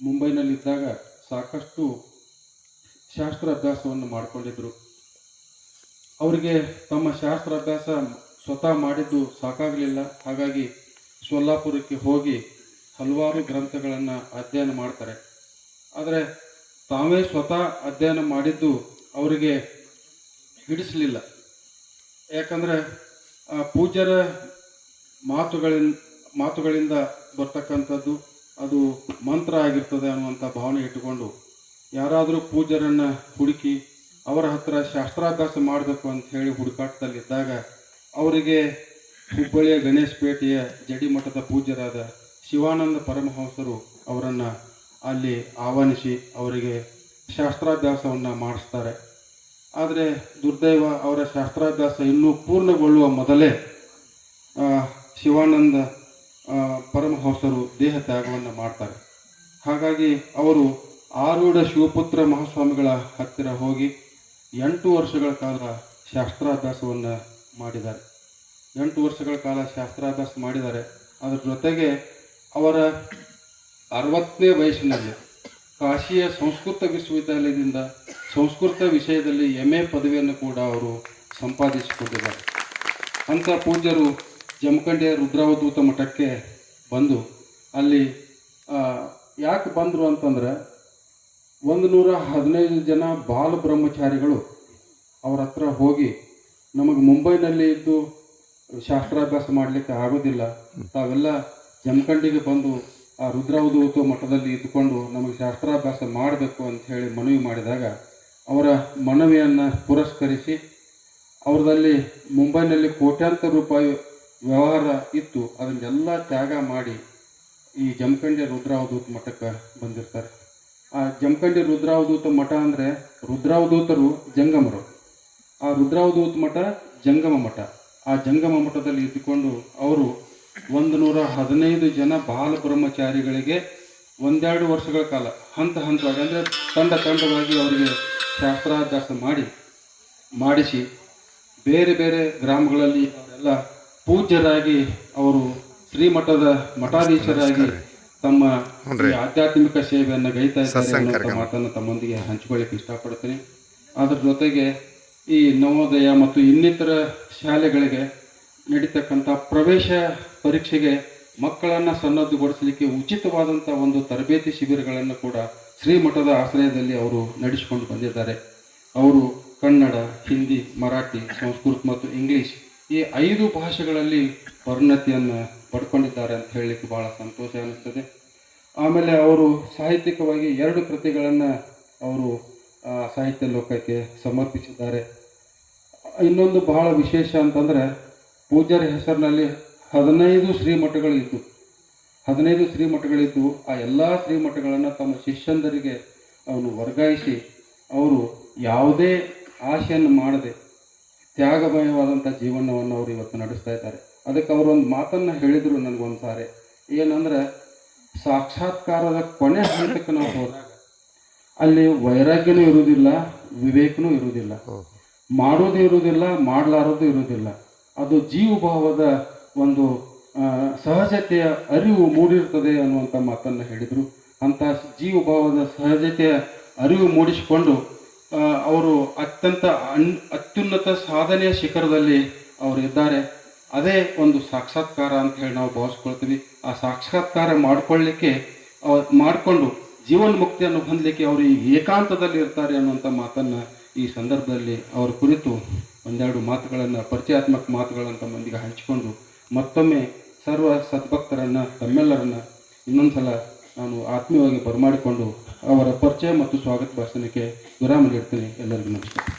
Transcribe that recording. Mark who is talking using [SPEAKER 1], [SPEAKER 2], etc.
[SPEAKER 1] ಮುಂಬೈನಲ್ಲಿದ್ದಾಗ ಸಾಕಷ್ಟು ಶಾಸ್ತ್ರ ಅಭ್ಯಾಸವನ್ನು ಮಾಡಿಕೊಂಡಿದ್ದರು ಅವರಿಗೆ ತಮ್ಮ ಶಾಸ್ತ್ರ ಅಭ್ಯಾಸ ಸ್ವತಃ ಮಾಡಿದ್ದು ಸಾಕಾಗಲಿಲ್ಲ. ಹಾಗಾಗಿ ಸೊಲ್ಲಾಪುರಕ್ಕೆ ಹೋಗಿ ಹಲವಾರು ಗ್ರಂಥಗಳನ್ನು ಅಧ್ಯಯನ ಮಾಡ್ತಾರೆ. ಆದರೆ ತಾವೇ ಸ್ವತಃ ಅಧ್ಯಯನ ಮಾಡಿದ್ದು ಅವರಿಗೆ ಹಿಡಿಸಲಿಲ್ಲ. ಯಾಕಂದರೆ ಪೂಜ್ಯರ ಮಾತುಗಳಿಂದ ಮಾತುಗಳಿಂದ ಬರ್ತಕ್ಕಂಥದ್ದು ಅದು ಮಂತ್ರ ಆಗಿರ್ತದೆ ಅನ್ನುವಂಥ ಭಾವನೆ ಇಟ್ಟುಕೊಂಡು ಯಾರಾದರೂ ಪೂಜ್ಯರನ್ನು ಹುಡುಕಿ ಅವರ ಹತ್ರ ಶಾಸ್ತ್ರಾಭ್ಯಾಸ ಮಾಡಬೇಕು ಅಂತ ಹೇಳಿ ಹುಡುಕಾಟದಲ್ಲಿದ್ದಾಗ ಅವರಿಗೆ ಹುಬ್ಬಳ್ಳಿಯ ಗಣೇಶ್ ಪೇಟೆಯ ಜಡಿಮಠದ ಪೂಜ್ಯರಾದ ಶಿವಾನಂದ ಪರಮಹಂಸರು ಅವರನ್ನು ಅಲ್ಲಿ ಆಹ್ವಾನಿಸಿ ಅವರಿಗೆ ಶಾಸ್ತ್ರಾಭ್ಯಾಸವನ್ನು ಮಾಡಿಸ್ತಾರೆ. ಆದರೆ ದುರ್ದೈವ ಅವರ ಶಾಸ್ತ್ರಾಭ್ಯಾಸ ಇನ್ನೂ ಪೂರ್ಣಗೊಳ್ಳುವ ಮೊದಲೇ ಶಿವಾನಂದ ಪರಮಹಂಸರು ದೇಹ ತ್ಯಾಗವನ್ನು ಮಾಡ್ತಾರೆ. ಹಾಗಾಗಿ ಅವರು ಆರೂಢ ಶಿವಪುತ್ರ ಮಹಾಸ್ವಾಮಿಗಳ ಹತ್ತಿರ ಹೋಗಿ ಎಂಟು ವರ್ಷಗಳ ಕಾಲ ಶಾಸ್ತ್ರಾಭ್ಯಾಸವನ್ನು ಮಾಡಿದ್ದಾರೆ. ಎಂಟು ವರ್ಷಗಳ ಕಾಲ ಶಾಸ್ತ್ರಾಭ್ಯಾಸ ಮಾಡಿದ್ದಾರೆ. ಅದರ ಜೊತೆಗೆ ಅವರ ಅರವತ್ತನೇ ವಯಸ್ಸಿನಲ್ಲಿ ಕಾಶಿಯ ಸಂಸ್ಕೃತ ವಿಶ್ವವಿದ್ಯಾಲಯದಿಂದ ಸಂಸ್ಕೃತ ವಿಷಯದಲ್ಲಿ ಎಂ ಎ ಪದವಿಯನ್ನು ಕೂಡ ಅವರು ಸಂಪಾದಿಸಿಕೊಂಡಿದ್ದಾರೆ. ಅಂಥ ಪೂಜ್ಯರು ಜಮಖಂಡಿಯ ರುದ್ರಾವಧೂತ ಮಠಕ್ಕೆ ಬಂದು ಅಲ್ಲಿ ಯಾಕೆ ಬಂದರು ಅಂತಂದ್ರೆ ಒಂದು ನೂರ ಹದಿನೈದು ಜನ ಬಾಲ ಬ್ರಹ್ಮಚಾರಿಗಳು ಅವ್ರ ಹತ್ರ ಹೋಗಿ ನಮಗೆ ಮುಂಬೈನಲ್ಲಿ ಇದ್ದು ಶಾಸ್ತ್ರಾಭ್ಯಾಸ ಮಾಡಲಿಕ್ಕೆ ಆಗೋದಿಲ್ಲ. ತಾವೆಲ್ಲ ಜಮಖಂಡಿಗೆ ಬಂದು ಆ ರುದ್ರಾವಧೂತ ಮಠದಲ್ಲಿ ಇದ್ದುಕೊಂಡು ನಮಗೆ ಶಾಸ್ತ್ರಾಭ್ಯಾಸ ಮಾಡಬೇಕು ಅಂತ ಹೇಳಿ ಮನವಿ ಮಾಡಿದಾಗ ಅವರ ಮನವಿಯನ್ನು ಪುರಸ್ಕರಿಸಿ ಅವ್ರದಲ್ಲಿ ಮುಂಬೈನಲ್ಲಿ ಕೋಟ್ಯಾಂತರ ರೂಪಾಯಿ ವ್ಯವಹಾರ ಇತ್ತು, ಅದನ್ನೆಲ್ಲ ತ್ಯಾಗ ಮಾಡಿ ಈ ಜಮಖಂಡಿ ರುದ್ರಾವಧೂತ ಮಠಕ್ಕೆ ಬಂದಿರ್ತಾರೆ. ಆ ಜಮಖಂಡಿ ರುದ್ರಾವಧೂತ ಮಠ ಅಂದರೆ ರುದ್ರಾವಧೂತರು ಜಂಗಮರು. ಆ ರುದ್ರಾವಧೂತ ಮಠ ಜಂಗಮ ಮಠ. ಆ ಜಂಗಮ ಮಠದಲ್ಲಿ ಇದ್ದುಕೊಂಡು ಅವರು ಒಂದು ನೂರ ಹದಿನೈದು ಜನ ಬಾಲ ಬ್ರಹ್ಮಚಾರಿಗಳಿಗೆ ಒಂದೆರಡು ವರ್ಷಗಳ ಕಾಲ, ಹಂತ ಹಂತವಾಗಿ, ಅಂದರೆ ತಂಡ ತಂಡವಾಗಿ ಅವರಿಗೆ ಶಾಸ್ತ್ರಾಭ್ಯಾಸ ಮಾಡಿ, ಮಾಡಿಸಿ, ಬೇರೆ ಬೇರೆ ಗ್ರಾಮಗಳಲ್ಲಿ ಅವರೆಲ್ಲ ಪೂಜ್ಯರಾಗಿ ಅವರು ಶ್ರೀಮಠದ ಮಠಾಧೀಶರಾಗಿ ತಮ್ಮ ಆಧ್ಯಾತ್ಮಿಕ ಸೇವೆಯನ್ನು ಗೈತಾ ಇದ್ದಾರೆ ಅನ್ನುವಂಥ ಮಾತನ್ನು ತಮ್ಮೊಂದಿಗೆ ಹಂಚಿಕೊಳ್ಳಿಕ್ಕೆ ಇಷ್ಟಪಡ್ತೀನಿ ಅದರ ಜೊತೆಗೆ ಈ ನವೋದಯ ಮತ್ತು ಇನ್ನಿತರ ಶಾಲೆಗಳಿಗೆ ನಡೀತಕ್ಕಂಥ ಪ್ರವೇಶ ಪರೀಕ್ಷೆಗೆ ಮಕ್ಕಳನ್ನು ಸನ್ನದ್ಧಗೊಳಿಸಲಿಕ್ಕೆ ಉಚಿತವಾದಂಥ ಒಂದು ತರಬೇತಿ ಶಿಬಿರಗಳನ್ನು ಕೂಡ ಶ್ರೀಮಠದ ಆಶ್ರಯದಲ್ಲಿ ಅವರು ನಡೆಸಿಕೊಂಡು ಬಂದಿದ್ದಾರೆ. ಅವರು ಕನ್ನಡ ಹಿಂದಿ ಮರಾಠಿ ಸಂಸ್ಕೃತ ಮತ್ತು ಇಂಗ್ಲಿಷ್ ಈ ಐದು ಭಾಷೆಗಳಲ್ಲಿ ಪರಿಣತಿಯನ್ನು ಪಡ್ಕೊಂಡಿದ್ದಾರೆ ಅಂತ ಹೇಳಲಿಕ್ಕೆ ಬಹಳ ಸಂತೋಷ ಅನ್ನಿಸ್ತದೆ. ಆಮೇಲೆ ಅವರು ಸಾಹಿತ್ಯಿಕವಾಗಿ ಎರಡು ಕೃತಿಗಳನ್ನು ಅವರು ಸಾಹಿತ್ಯ ಲೋಕಕ್ಕೆ ಸಮರ್ಪಿಸಿದ್ದಾರೆ. ಇನ್ನೊಂದು ಬಹಳ ವಿಶೇಷ ಅಂತಂದರೆ ಪೂಜ್ಯರ ಹೆಸರಿನಲ್ಲಿ ಹದಿನೈದು ಶ್ರೀಮಠಗಳಿದ್ದು ಹದಿನೈದು ಶ್ರೀಮಠಗಳಿದ್ದು, ಆ ಎಲ್ಲ ಶ್ರೀಮಠಗಳನ್ನು ತಮ್ಮ ಶಿಷ್ಯಂದರಿಗೆ ಅವನು ವರ್ಗಾಯಿಸಿ, ಅವರು ಯಾವುದೇ ಆಶೆಯನ್ನು ಮಾಡದೆ ತ್ಯಾಗಮಯವಾದಂಥ ಜೀವನವನ್ನು ಅವರು ಇವತ್ತು ನಡೆಸ್ತಾ ಇದ್ದಾರೆ. ಅದಕ್ಕೆ ಅವರು ಒಂದು ಮಾತನ್ನು ಹೇಳಿದರು ನನಗೊಂದು ಸಾರಿ ಏನಂದ್ರೆ, ಸಾಕ್ಷಾತ್ಕಾರದ ಕೊನೆ ಹಂತಕ್ಕೆ ನಾವು ಹೋದಾಗ ಅಲ್ಲಿ ವೈರಾಗ್ಯನೂ ಇರುವುದಿಲ್ಲ, ವಿವೇಕನೂ ಇರುವುದಿಲ್ಲ. ಮಾಡೋದು ಇರುವುದಿಲ್ಲ, ಮಾಡಲಾರದು ಇರುವುದಿಲ್ಲ. ಅದು ಜೀವಭಾವದ ಒಂದು ಸಹಜತೆಯ ಅರಿವು ಮೂಡಿರ್ತದೆ ಅನ್ನುವಂಥ ಮಾತನ್ನು ಹೇಳಿದರು. ಅಂಥ ಜೀವಭಾವದ ಸಹಜತೆಯ ಅರಿವು ಮೂಡಿಸಿಕೊಂಡು ಅವರು ಅತ್ಯಂತ ಅನ್, ಅತ್ಯುನ್ನತ ಸಾಧನೆಯ ಶಿಖರದಲ್ಲಿ ಅವರು ಇದ್ದಾರೆ. ಅದೇ ಒಂದು ಸಾಕ್ಷಾತ್ಕಾರ ಅಂತ ಹೇಳಿ ನಾವು ಭಾವಿಸ್ಕೊಳ್ತೀವಿ. ಆ ಸಾಕ್ಷಾತ್ಕಾರ ಮಾಡ್ಕೊಳ್ಳಿಕ್ಕೆ ಮಾಡಿಕೊಂಡು ಜೀವನ ಮುಕ್ತಿಯನ್ನು ಹೊಂದಲಿಕ್ಕೆ ಅವರು ಈ ಏಕಾಂತದಲ್ಲಿ ಇರ್ತಾರೆ ಅನ್ನುವಂಥ ಮಾತನ್ನು ಈ ಸಂದರ್ಭದಲ್ಲಿ ಅವರ ಕುರಿತು ಒಂದೆರಡು ಮಾತುಗಳನ್ನು, ಪರಿಚಯಾತ್ಮಕ ಮಾತುಗಳಂತ ಮಂದಿಗೆ ಹಂಚಿಕೊಂಡು ಮತ್ತೊಮ್ಮೆ ಸರ್ವ ಸದ್ಭಕ್ತರನ್ನು ತಮ್ಮೆಲ್ಲರನ್ನು ಇನ್ನೊಂದು ಸಲ ನಾನು ಆತ್ಮೀಯವಾಗಿ ಬರಮಾಡಿಕೊಂಡು ಅವರ ಪರಿಚಯ ಮತ್ತು ಸ್ವಾಗತ ಭಾಷಣಕ್ಕೆ ವಿರಾಮ ನೀಡ್ತೀನಿ. ಎಲ್ಲರಿಗೂ ನಮಸ್ಕಾರ.